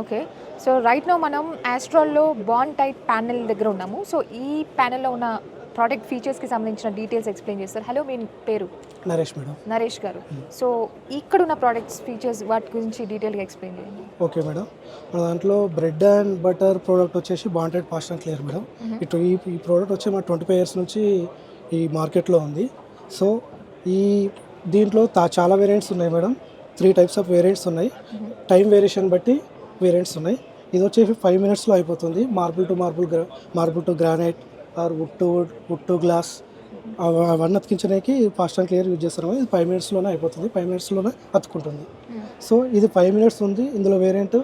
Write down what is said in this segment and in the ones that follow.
Okay. So right no మనం ఆస్ట్రాల్లో bond type panel దగ్గర ఉన్నాము. సో ఈ ప్యానెల్లో ఉన్న ప్రోడక్ట్ ఫీచర్స్కి సంబంధించిన డీటెయిల్స్ ఎక్స్ప్లెయిన్ చేస్తారు. హలో మీ పేరు? నరేష్ మేడం. నరేష్ గారు. సో ఇక్కడ ఉన్న ప్రోడక్ట్స్ ఫీచర్స్ వాటి గురించి డీటెయిల్గా ఎక్స్ప్లెయిన్ చేయండి. Okay madam. మన దాంట్లో బ్రెడ్ అండ్ బటర్ ప్రోడక్ట్ వచ్చేసి బాంటెడ్ అండ్ క్లియర్ మేడం. ఇటు ఈ ఈ ప్రోడక్ట్ వచ్చి మన ట్వంటీ ఫైవ్ ఇయర్స్ నుంచి ఈ మార్కెట్లో ఉంది. సో ఈ దీంట్లో చాలా వేరియంట్స్ ఉన్నాయి madam. Three types of variants ఉన్నాయి. టైం వేరియేషన్ బట్టి వేరియంట్స్ ఉన్నాయి. ఇది వచ్చేసి ఫైవ్ మినిట్స్లో అయిపోతుంది. Marble to marble gram marble to granite or wood to wood wood to glass అవన్నీ అతికించడానికి ఫాస్ట్ అండ్ క్లియర్ యూజ్ చేస్తాము ఇది ఫైవ్ మినిట్స్లోనే అయిపోతుంది. ఫైవ్ మినిట్స్లోనే అతుక్కుంటుంది. సో ఇది ఫైవ్ మినిట్స్ ఉంది. ఇందులో వేరియంట్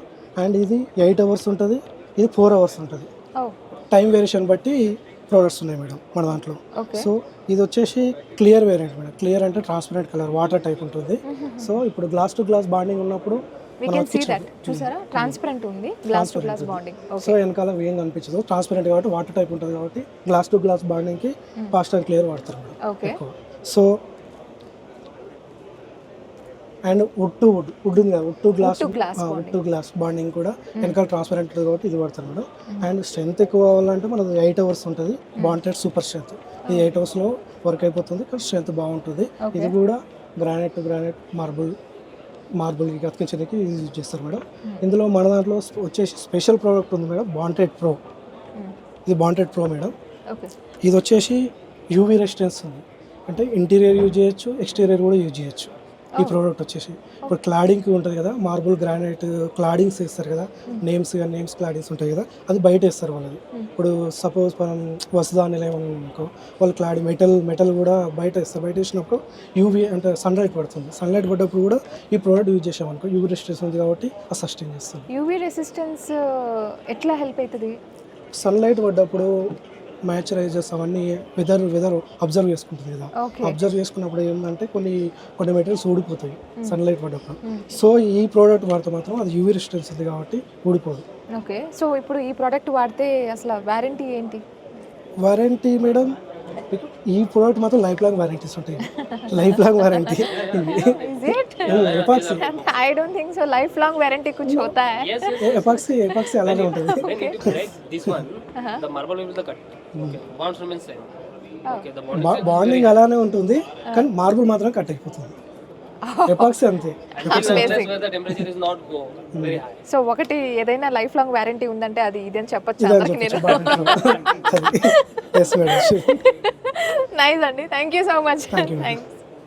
అండ్ ఇది ఎయిట్ అవర్స్ ఉంటుంది. ఇది ఫోర్ అవర్స్ ఉంటుంది. టైం వేరియేషన్ బట్టి ప్రోడక్ట్స్ ఉన్నాయి మేడం మన దాంట్లో. సో ఇది వచ్చేసి క్లియర్ వేరియంట్ మేడం. క్లియర్ అంటే ట్రాన్స్పరెంట్ కలర్ వాటర్ టైప్ ఉంటుంది. సో ఇప్పుడు గ్లాస్ టు గ్లాస్ బాండింగ్ ఉన్నప్పుడు వీ కెన్ సీ దట్ చూసారా? ట్రాన్స్పరెంట్ ఉంది. Glass to glass bonding so వెనకాల ఏం కనిపించదు ట్రాన్స్పరెంట్ కాబట్టి వాటర్ టైప్ ఉంటుంది కాబట్టి గ్లాస్ టు గ్లాస్ బాండింగ్కి ఫాస్ట్ అండ్ క్లియర్ వాడతారు okay so and wood to wood wood ఉంది wood to glass wood to glass bonding కూడా వెనకాల ట్రాన్స్పరెంట్ కాబట్టి ఇది వాడతారు మేడం అండ్ స్ట్రెంత్ ఎక్కువ కావాలంటే మనది ఎయిట్ అవర్స్ ఉంటుంది. బాంటెడ్ సూపర్ స్ట్రెంత్ ఇది ఎయిట్ అవర్స్లో వర్క్ అయిపోతుంది కానీ స్ట్రెంత్ బాగుంటుంది. ఇది కూడా గ్రానైట్ గ్రానైట్ మార్బుల్ మార్బుల్ అతికించడానికి యూజ్ చేస్తారు మేడం. ఇందులో మన దాంట్లో వచ్చేసి స్పెషల్ ప్రోడక్ట్ ఉంది మేడం బాంటెడ్ ప్రో ఇది బాంటెడ్ ప్రో మేడం. ఇది వచ్చేసి యూవీ రెసిస్టెన్స్ ఉంది. అంటే ఇంటీరియర్ యూజ్ చేయొచ్చు ఎక్స్టీరియర్ కూడా యూజ్ చేయొచ్చు. ఈ ప్రోడక్ట్ వచ్చేసి. ఇప్పుడు క్లాడింగ్ ఉంటుంది కదా మార్బుల్ గ్రానైట్ క్లాడింగ్స్ వేస్తారు కదా నేమ్స్ నేమ్స్ క్లాడింగ్స్ ఉంటాయి కదా అది బయట వేస్తారు వాళ్ళది. ఇప్పుడు సపోజ్ మనం వసుదాని ఏమన్నా అనుకో వాళ్ళు క్లాడింగ్ మెటల్ మెటల్ కూడా బయట వేస్తారు. బయట వేసినప్పుడు యూవీ అంటే సన్లైట్ పడుతుంది. సన్లైట్ పడ్డప్పుడు కూడా ఈ ప్రోడక్ట్ యూజ్ చేసామనుకో యూవీ రెసిస్టెన్స్ ఉంది కాబట్టి అది సస్టైన్ చేస్తుంది. యూవీ రెసిస్టెన్స్ ఎట్లా హెల్ప్ అవుతుంది? సన్లైట్ పడ్డప్పుడు మ్యాచరైజర్స్ అవన్నీ వెదర్ వెదర్ అబ్జర్వ్ చేసుకుంటుంది కదా ఓకే అబ్జర్వ్ చేసుకున్నప్పుడు ఏంటంటే కొన్ని కొన్ని మెటీరియల్స్ ఊడిపోతాయి సన్లైట్ పడ్డప్పుడు సో ఈ ప్రోడక్ట్ వాడితే మాత్రం అది యూవీ రెసిస్టెన్స్ ఉంది కాబట్టి ఊడిపోదు ఓకే సో ఇప్పుడు ఈ ప్రోడక్ట్ వాడితే అసలు వారంటీ ఏంటి వారంటీ మేడం ఈ ప్రోడక్ట్ మాత్రం లైఫ్ లాంగ్ వారంటీస్ ఉంటాయి life long warranty Is it? Epoxy I don't think so. Lifelong warranty कुछ होता है. ఎపాక్సీ ఎపాక్సీ అలానే ఉంటుంది When you break this one, the marble will be the cut. Okay. Bonds remain same. Okay. The bond is bonding అలానే ఉంటుంది కానీ marble మాత్రం cut అయిపోతుంది. ఎపాక్సీ అంతే. సో ఒకటి ఏదైనా లైఫ్ లాంగ్ వారంటీ ఉందంటే అది ఇదని చెప్పొచ్చు? నేను నైస్ అండి. Thank you so much thanks